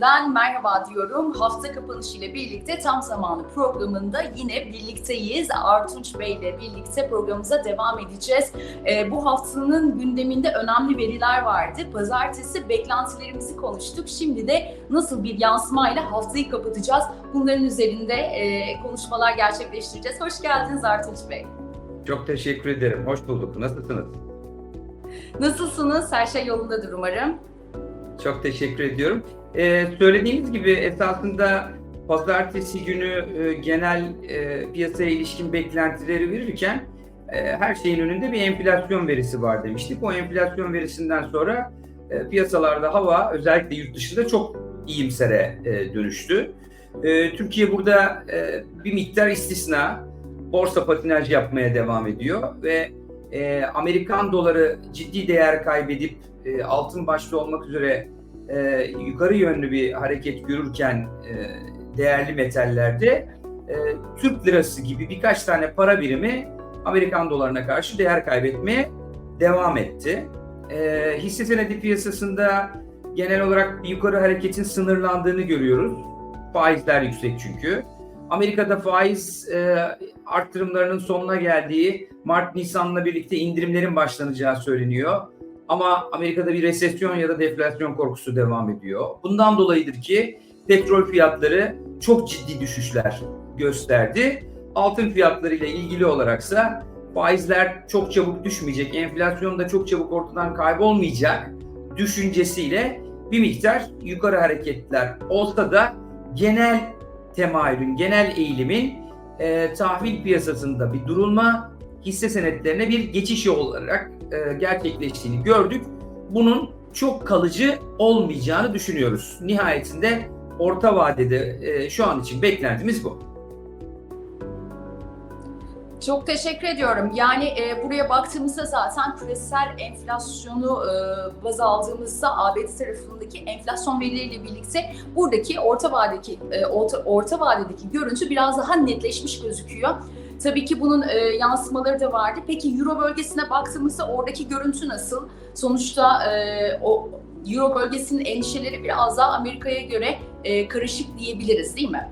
Herkese 17 Kasım 2023 gününden merhaba diyorum. Hafta kapanışı ile birlikte tam zamanlı programında yine birlikteyiz. Artunç Bey ile birlikte programımıza devam edeceğiz. Ee, bu haftanın gündeminde önemli veriler vardı. Pazartesi beklentilerimizi konuştuk. Şimdi de nasıl bir yansımayla haftayı kapatacağız? Bunların üzerinde e, konuşmalar gerçekleştireceğiz. Hoş geldiniz Artunç Bey. Çok teşekkür ederim. Hoş bulduk. Nasılsınız? Nasılsınız? Her şey yolundadır umarım. Çok teşekkür ediyorum. Ee, söylediğiniz gibi esasında pazartesi günü e, genel e, piyasaya ilişkin beklentileri verirken e, her şeyin önünde bir enflasyon verisi var demiştik. O enflasyon verisinden sonra e, piyasalarda hava özellikle yurt dışında çok iyimsere e, dönüştü. E, Türkiye burada e, bir miktar istisna borsa patinaj yapmaya devam ediyor ve e, Amerikan doları ciddi değer kaybedip e, altın başta olmak üzere e, yukarı yönlü bir hareket görürken e, değerli metallerde e, Türk lirası gibi birkaç tane para birimi Amerikan dolarına karşı değer kaybetmeye devam etti. E, hisse senedi piyasasında genel olarak yukarı hareketin sınırlandığını görüyoruz. Faizler yüksek çünkü. Amerika'da faiz e, arttırımlarının sonuna geldiği Mart-Nisan'la birlikte indirimlerin başlanacağı söyleniyor. Ama Amerika'da bir resesyon ya da deflasyon korkusu devam ediyor. Bundan dolayıdır ki petrol fiyatları çok ciddi düşüşler gösterdi. Altın fiyatları ile ilgili olaraksa faizler çok çabuk düşmeyecek, enflasyon da çok çabuk ortadan kaybolmayacak düşüncesiyle bir miktar yukarı hareketler olsa da genel temayülün, genel eğilimin e, tahvil piyasasında bir durulma, hisse senetlerine bir geçiş olarak e, gerçekleştiğini gördük. Bunun çok kalıcı olmayacağını düşünüyoruz. Nihayetinde orta vadede e, şu an için beklentimiz bu. Çok teşekkür ediyorum. Yani e, buraya baktığımızda zaten küresel enflasyonu e, baz aldığımızda ABD tarafındaki enflasyon verileriyle birlikte buradaki orta vadedeki e, orta, orta vadedeki görüntü biraz daha netleşmiş gözüküyor. Tabii ki bunun e, yansımaları da vardı. Peki Euro bölgesine baktığımızda oradaki görüntü nasıl? Sonuçta e, o Euro bölgesinin endişeleri biraz daha Amerika'ya göre e, karışık diyebiliriz değil mi?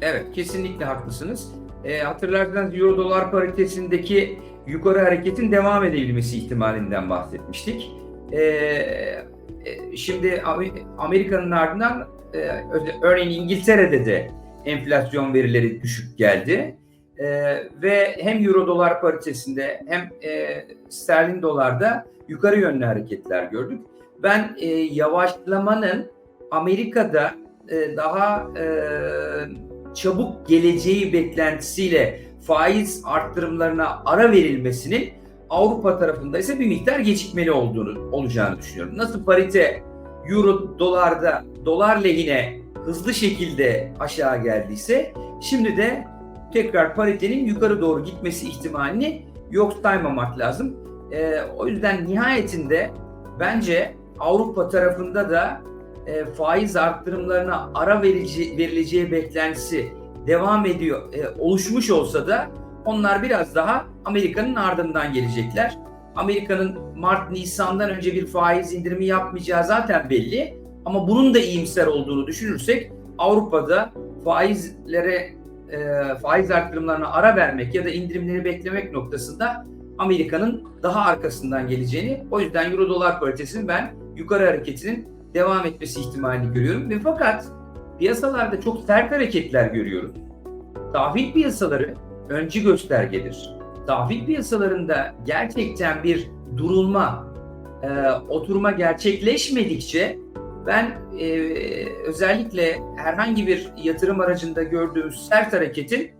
Evet, kesinlikle haklısınız. E, hatırlarsanız Euro dolar paritesindeki yukarı hareketin devam edebilmesi ihtimalinden bahsetmiştik. E, e, şimdi Amerika'nın ardından e, örneğin İngiltere'de de enflasyon verileri düşük geldi. E, ve hem Euro dolar paritesinde hem e, sterlin dolarda yukarı yönlü hareketler gördük. Ben e, yavaşlamanın Amerika'da e, daha e, çabuk geleceği beklentisiyle faiz arttırımlarına ara verilmesinin Avrupa tarafında ise bir miktar gecikmeli olduğunu olacağını düşünüyorum. Nasıl parite euro dolarda dolar lehine hızlı şekilde aşağı geldiyse şimdi de tekrar paritenin yukarı doğru gitmesi ihtimalini yok saymamak lazım. Ee, o yüzden nihayetinde bence Avrupa tarafında da e, faiz arttırımlarına ara verici, verileceği beklentisi devam ediyor, e, oluşmuş olsa da onlar biraz daha Amerika'nın ardından gelecekler. Amerika'nın Mart-Nisan'dan önce bir faiz indirimi yapmayacağı zaten belli. Ama bunun da iyimser olduğunu düşünürsek Avrupa'da faizlere e, faiz arttırımlarına ara vermek ya da indirimleri beklemek noktasında Amerika'nın daha arkasından geleceğini, o yüzden Euro dolar paritesinin ben yukarı hareketinin devam etmesi ihtimalini görüyorum ve fakat piyasalarda çok sert hareketler görüyoruz. Tahvil piyasaları öncü göstergedir. Tahvil piyasalarında gerçekten bir durulma, e, oturma gerçekleşmedikçe ben e, özellikle herhangi bir yatırım aracında gördüğümüz sert hareketin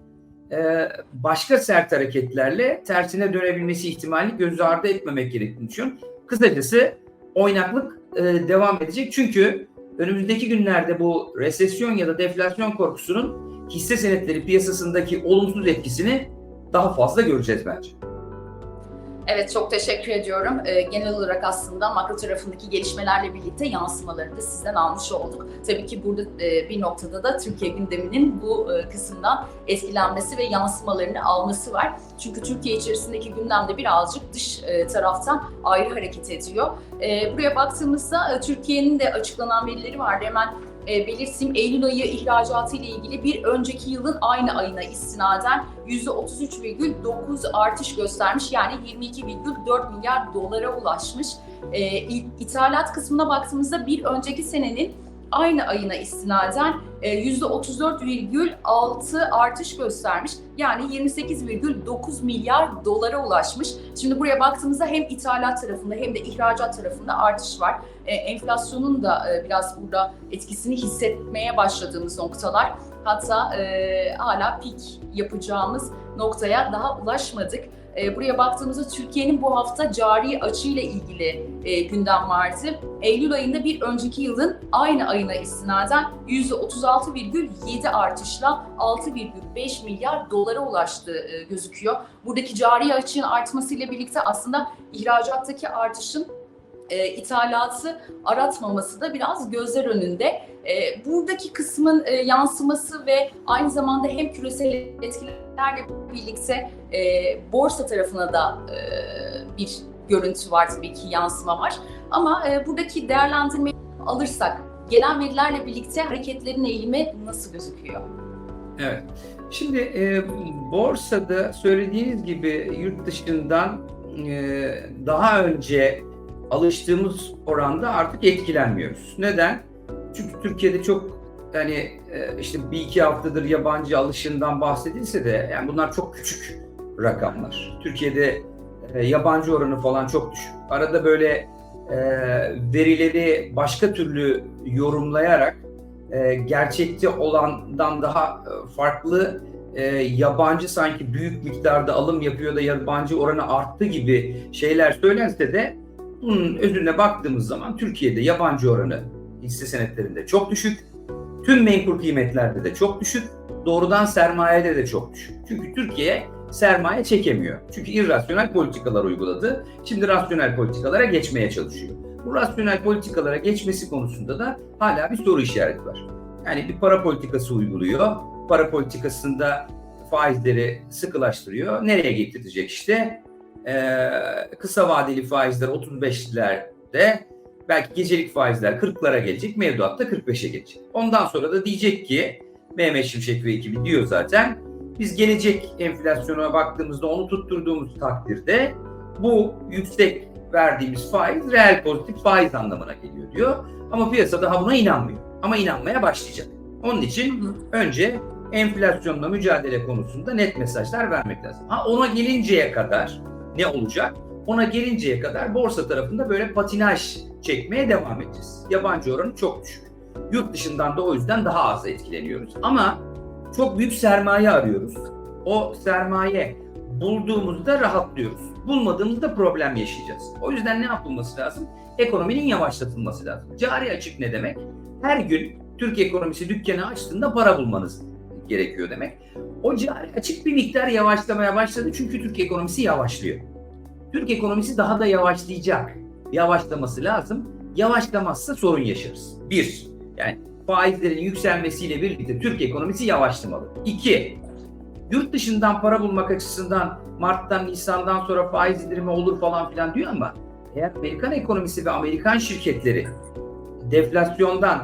e, başka sert hareketlerle tersine dönebilmesi ihtimalini göz ardı etmemek gerektiğini düşünüyorum. Kısacası oynaklık e, devam edecek. Çünkü önümüzdeki günlerde bu resesyon ya da deflasyon korkusunun hisse senetleri piyasasındaki olumsuz etkisini daha fazla göreceğiz bence. Evet çok teşekkür ediyorum. Ee, genel olarak aslında makro tarafındaki gelişmelerle birlikte yansımalarını da sizden almış olduk. Tabii ki burada e, bir noktada da Türkiye gündeminin bu e, kısımdan etkilenmesi ve yansımalarını alması var. Çünkü Türkiye içerisindeki gündemde birazcık dış e, taraftan ayrı hareket ediyor. E, buraya baktığımızda Türkiye'nin de açıklanan verileri vardı. Hemen e. Eylül ayı ihracatı ile ilgili bir önceki yılın aynı ayına istinaden %33,9 artış göstermiş. Yani 22,4 milyar dolara ulaşmış. E, ithalat kısmına baktığımızda bir önceki senenin aynı ayına istinaden e, %34,6 artış göstermiş. Yani 28,9 milyar dolara ulaşmış. Şimdi buraya baktığımızda hem ithalat tarafında hem de ihracat tarafında artış var. E, enflasyonun da e, biraz burada etkisini hissetmeye başladığımız noktalar. Hatta e, hala pik yapacağımız noktaya daha ulaşmadık. E, buraya baktığımızda Türkiye'nin bu hafta cari açıyla ilgili e, gündem vardı. Eylül ayında bir önceki yılın aynı ayına istinaden %36,7 artışla 6,5 milyar dolara ulaştığı e, gözüküyor. Buradaki cari açığın artmasıyla birlikte aslında ihracattaki artışın e, ithalatı aratmaması da biraz gözler önünde. E, buradaki kısmın e, yansıması ve aynı zamanda hem küresel etkilerle birlikte e, borsa tarafına da e, bir görüntü var tabii ki yansıma var. Ama e, buradaki değerlendirmeyi alırsak gelen verilerle birlikte hareketlerin eğilimi nasıl gözüküyor? Evet. Şimdi e, borsada söylediğiniz gibi yurt dışından e, daha önce alıştığımız oranda artık etkilenmiyoruz. Neden? Çünkü Türkiye'de çok hani e, işte bir iki haftadır yabancı alışından bahsedilse de yani bunlar çok küçük rakamlar. Türkiye'de e, yabancı oranı falan çok düşük. Arada böyle e, verileri başka türlü yorumlayarak e, gerçekçi olandan daha farklı yabancı sanki büyük miktarda alım yapıyor da yabancı oranı arttı gibi şeyler söylense de bunun özüne baktığımız zaman Türkiye'de yabancı oranı hisse senetlerinde çok düşük. Tüm menkul kıymetlerde de çok düşük. Doğrudan sermayede de çok düşük. Çünkü Türkiye sermaye çekemiyor. Çünkü irrasyonel politikalar uyguladı. Şimdi rasyonel politikalara geçmeye çalışıyor. Bu rasyonel politikalara geçmesi konusunda da hala bir soru işareti var. Yani bir para politikası uyguluyor. Para politikasında faizleri sıkılaştırıyor. Nereye getirecek işte? Ee, kısa vadeli faizler 35'lerde belki gecelik faizler 40'lara gelecek. Mevduat da 45'e gelecek. Ondan sonra da diyecek ki Mehmet Şimşek ve ekibi diyor zaten biz gelecek enflasyona baktığımızda onu tutturduğumuz takdirde bu yüksek verdiğimiz faiz reel pozitif faiz anlamına geliyor diyor. Ama piyasa daha buna inanmıyor. Ama inanmaya başlayacak. Onun için önce enflasyonla mücadele konusunda net mesajlar vermek lazım. Ha ona gelinceye kadar ne olacak? Ona gelinceye kadar borsa tarafında böyle patinaj çekmeye devam edeceğiz. Yabancı oranı çok düşük. Yurt dışından da o yüzden daha az etkileniyoruz. Ama çok büyük sermaye arıyoruz. O sermaye bulduğumuzda rahatlıyoruz. Bulmadığımızda problem yaşayacağız. O yüzden ne yapılması lazım? Ekonominin yavaşlatılması lazım. Cari açık ne demek? Her gün Türk ekonomisi dükkanı açtığında para bulmanız gerekiyor demek. O cari açık bir miktar yavaşlamaya başladı çünkü Türk ekonomisi yavaşlıyor. Türk ekonomisi daha da yavaşlayacak. Yavaşlaması lazım. Yavaşlamazsa sorun yaşarız. Bir, yani faizlerin yükselmesiyle birlikte Türk ekonomisi yavaşlamalı. İki, yurt dışından para bulmak açısından Mart'tan Nisan'dan sonra faiz indirimi olur falan filan diyor ama eğer Amerikan ekonomisi ve Amerikan şirketleri deflasyondan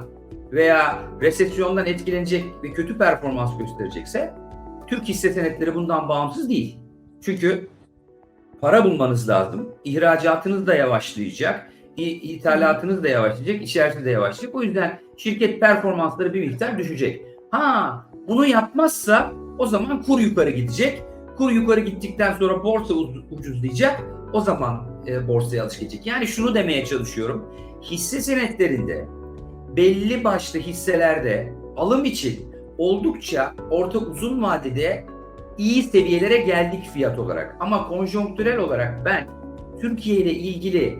veya resesyondan etkilenecek ve kötü performans gösterecekse Türk hisse senetleri bundan bağımsız değil. Çünkü para bulmanız lazım. İhracatınız da yavaşlayacak. İthalatınız da yavaşlayacak, içerisi de yavaşlayacak. O yüzden şirket performansları bir miktar düşecek. Ha, bunu yapmazsa o zaman kur yukarı gidecek. Kur yukarı gittikten sonra borsa uz- ucuzlayacak. O zaman e, borsaya alış gelecek. Yani şunu demeye çalışıyorum. Hisse senetlerinde belli başlı hisselerde alım için oldukça orta uzun vadede iyi seviyelere geldik fiyat olarak. Ama konjonktürel olarak ben Türkiye ile ilgili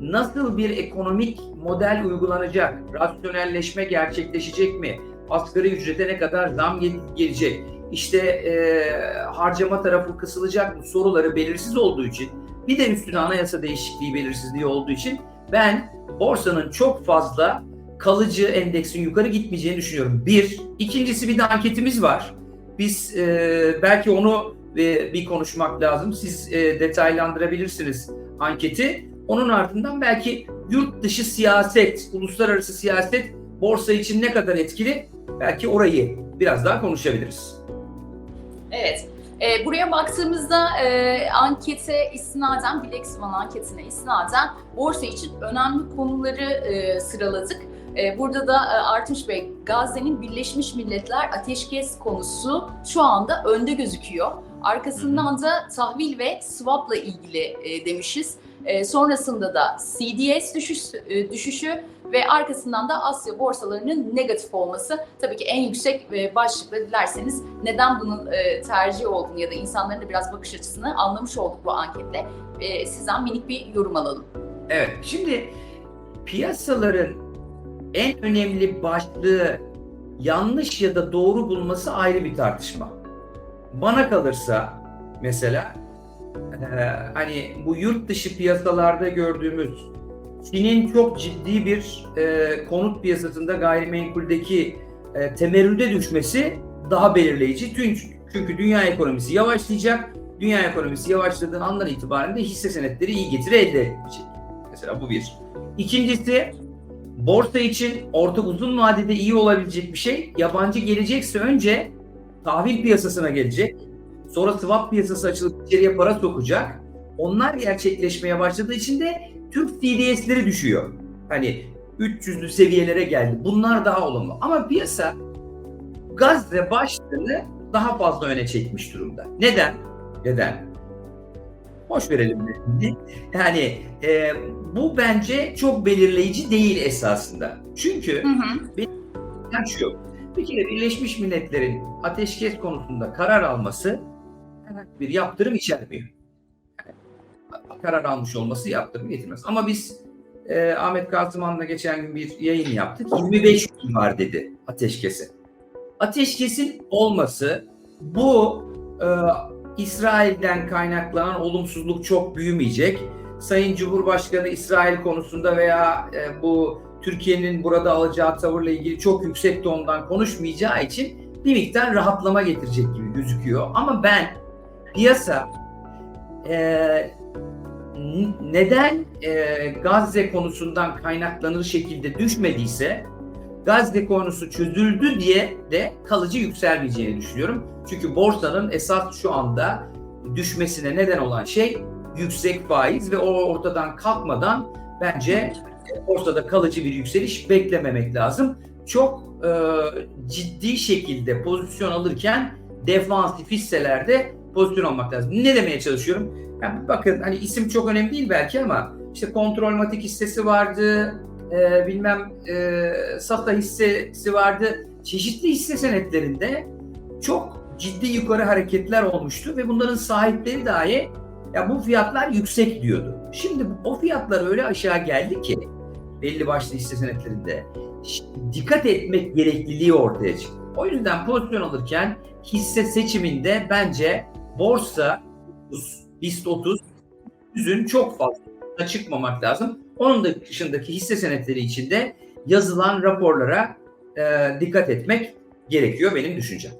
nasıl bir ekonomik model uygulanacak, rasyonelleşme gerçekleşecek mi, asgari ücrete ne kadar zam gel- gelecek, işte e, harcama tarafı kısılacak mı soruları belirsiz olduğu için Bir de üstüne anayasa değişikliği belirsizliği olduğu için ben borsanın çok fazla kalıcı endeksin yukarı gitmeyeceğini düşünüyorum. Bir. İkincisi bir de anketimiz var. Biz e, belki onu e, bir konuşmak lazım. Siz e, detaylandırabilirsiniz anketi. Onun ardından belki yurt dışı siyaset, uluslararası siyaset borsa için ne kadar etkili? Belki orayı biraz daha konuşabiliriz. Evet. E, buraya baktığımızda e, ankete istinaden, Black Swan anketine istinaden borsa için önemli konuları e, sıraladık. E, burada da e, Artunç Bey, Gazze'nin Birleşmiş Milletler ateşkes konusu şu anda önde gözüküyor. Arkasından da tahvil ve swap'la ilgili e, demişiz. E, sonrasında da CDS düşüş, düşüşü ve arkasından da Asya borsalarının negatif olması. Tabii ki en yüksek başlıkla dilerseniz neden bunun tercih olduğunu ya da insanların da biraz bakış açısını anlamış olduk bu anketle. Sizden minik bir yorum alalım. Evet, şimdi piyasaların en önemli başlığı yanlış ya da doğru bulması ayrı bir tartışma. Bana kalırsa mesela eee, hani bu yurt dışı piyasalarda gördüğümüz Çin'in çok ciddi bir eee, konut piyasasında gayrimenkuldeki eee, temerrüde düşmesi daha belirleyici. Çünkü, çünkü dünya ekonomisi yavaşlayacak. Dünya ekonomisi yavaşladığı andan itibaren de hisse senetleri iyi getiri elde edecek. Mesela bu bir. İkincisi borsa için orta uzun vadede iyi olabilecek bir şey. Yabancı gelecekse önce tahvil piyasasına gelecek. Sonra swap piyasası açılıp içeriye para sokacak. Onlar gerçekleşmeye başladığı için de Türk CDS'leri düşüyor. Hani 300'lü seviyelere geldi. Bunlar daha olumlu. Ama piyasa Gazze başlığını daha fazla öne çekmiş durumda. Neden? Neden? Boş verelim. dedi. Yani e, bu bence çok belirleyici değil esasında. Çünkü Hı hı. yani şu, bir kere Birleşmiş Milletler'in ateşkes konusunda karar alması bir yaptırım içermiyor. Karar almış olması yaptırım getirmez. Ama biz e, Ahmet Kasıman'la geçen gün bir yayın yaptık. 25 gün var dedi ateşkesi. Ateşkesin olması bu e, İsrail'den kaynaklanan olumsuzluk çok büyümeyecek. Sayın Cumhurbaşkanı İsrail konusunda veya e, bu Türkiye'nin burada alacağı tavırla ilgili çok yüksek tondan konuşmayacağı için bir miktar rahatlama getirecek gibi gözüküyor. Ama ben piyasa e, neden e, Gazze konusundan kaynaklanır şekilde düşmediyse Gazze konusu çözüldü diye de kalıcı yükselmeyeceğini düşünüyorum. Çünkü borsanın esas şu anda düşmesine neden olan şey yüksek faiz ve o ortadan kalkmadan bence borsada kalıcı bir yükseliş beklememek lazım. Çok e, ciddi şekilde pozisyon alırken defansif hisselerde pozisyon almak lazım. Ne demeye çalışıyorum? Yani bakın hani isim çok önemli değil belki ama işte kontrolmatik hissesi vardı, e, bilmem e, SATA hissesi vardı. Çeşitli hisse senetlerinde çok ciddi yukarı hareketler olmuştu ve bunların sahipleri dahi ya bu fiyatlar yüksek diyordu. Şimdi o fiyatlar öyle aşağı geldi ki belli başlı hisse senetlerinde dikkat etmek gerekliliği ortaya çıktı. O yüzden pozisyon alırken hisse seçiminde bence borsa, BIST 30, yüzün çok fazla çıkmamak lazım. Onun da dışındaki hisse senetleri içinde yazılan raporlara e, dikkat etmek gerekiyor benim düşüncem.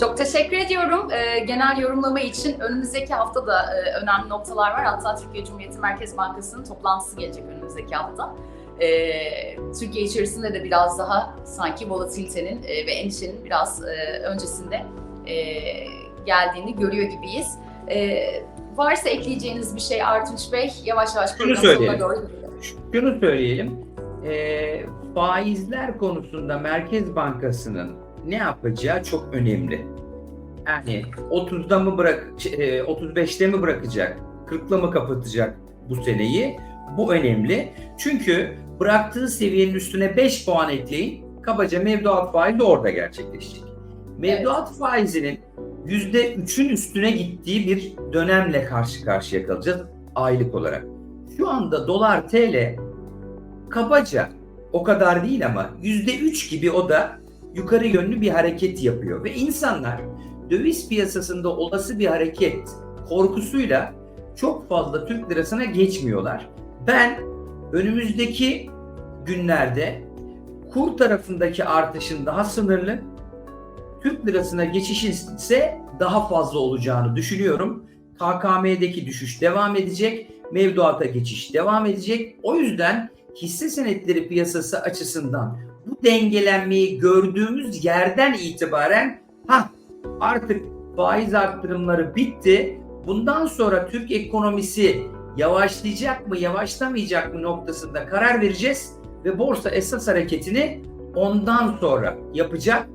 Çok teşekkür ediyorum e, genel yorumlama için. Önümüzdeki hafta da e, önemli noktalar var. Hatta Türkiye Cumhuriyeti Merkez Bankası'nın toplantısı gelecek önümüzdeki hafta. E, Türkiye içerisinde de biraz daha sanki volatilitenin e, ve endişenin biraz e, öncesinde e, geldiğini görüyor gibiyiz. E, varsa ekleyeceğiniz bir şey Artunç Bey yavaş yavaş Şunu söyleyelim. doğru Şunu söyleyelim, e, faizler konusunda Merkez Bankası'nın ne yapacağı çok önemli. Yani 30'da mı bırak, e, 35'te mi bırakacak, 40'la mı kapatacak bu seneyi? Bu önemli. Çünkü bıraktığı seviyenin üstüne 5 puan ekleyin, kabaca mevduat faizi orada gerçekleşecek. Mevduat faizinin %3'ün üstüne gittiği bir dönemle karşı karşıya kalacağız aylık olarak. Şu anda dolar TL kabaca o kadar değil ama %3 gibi o da yukarı yönlü bir hareket yapıyor. Ve insanlar döviz piyasasında olası bir hareket korkusuyla çok fazla Türk lirasına geçmiyorlar. Ben önümüzdeki günlerde kur tarafındaki artışın daha sınırlı, Türk lirasına geçişin ise daha fazla olacağını düşünüyorum. KKM'deki düşüş devam edecek, mevduata geçiş devam edecek. O yüzden hisse senetleri piyasası açısından bu dengelenmeyi gördüğümüz yerden itibaren ha artık faiz arttırımları bitti. Bundan sonra Türk ekonomisi yavaşlayacak mı, yavaşlamayacak mı noktasında karar vereceğiz ve borsa esas hareketini ondan sonra yapacak.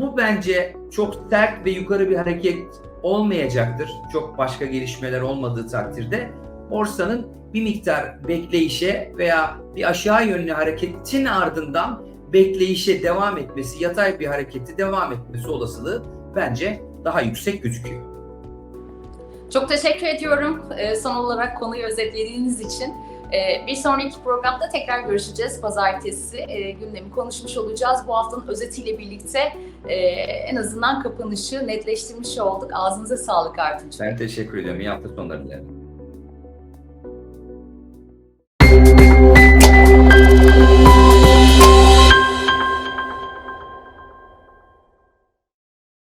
Bu bence çok sert ve yukarı bir hareket olmayacaktır. Çok başka gelişmeler olmadığı takdirde borsanın bir miktar bekleyişe veya bir aşağı yönlü hareketin ardından bekleyişe devam etmesi, yatay bir hareketi devam etmesi olasılığı bence daha yüksek gözüküyor. Çok teşekkür ediyorum son olarak konuyu özetlediğiniz için. E, bir sonraki programda tekrar görüşeceğiz. Pazartesi e, gündemi konuşmuş olacağız. Bu haftanın özetiyle birlikte e, en azından kapanışı netleştirmiş olduk. Ağzınıza sağlık Artunç. Ben teşekkür ediyorum. İyi hafta sonları dilerim.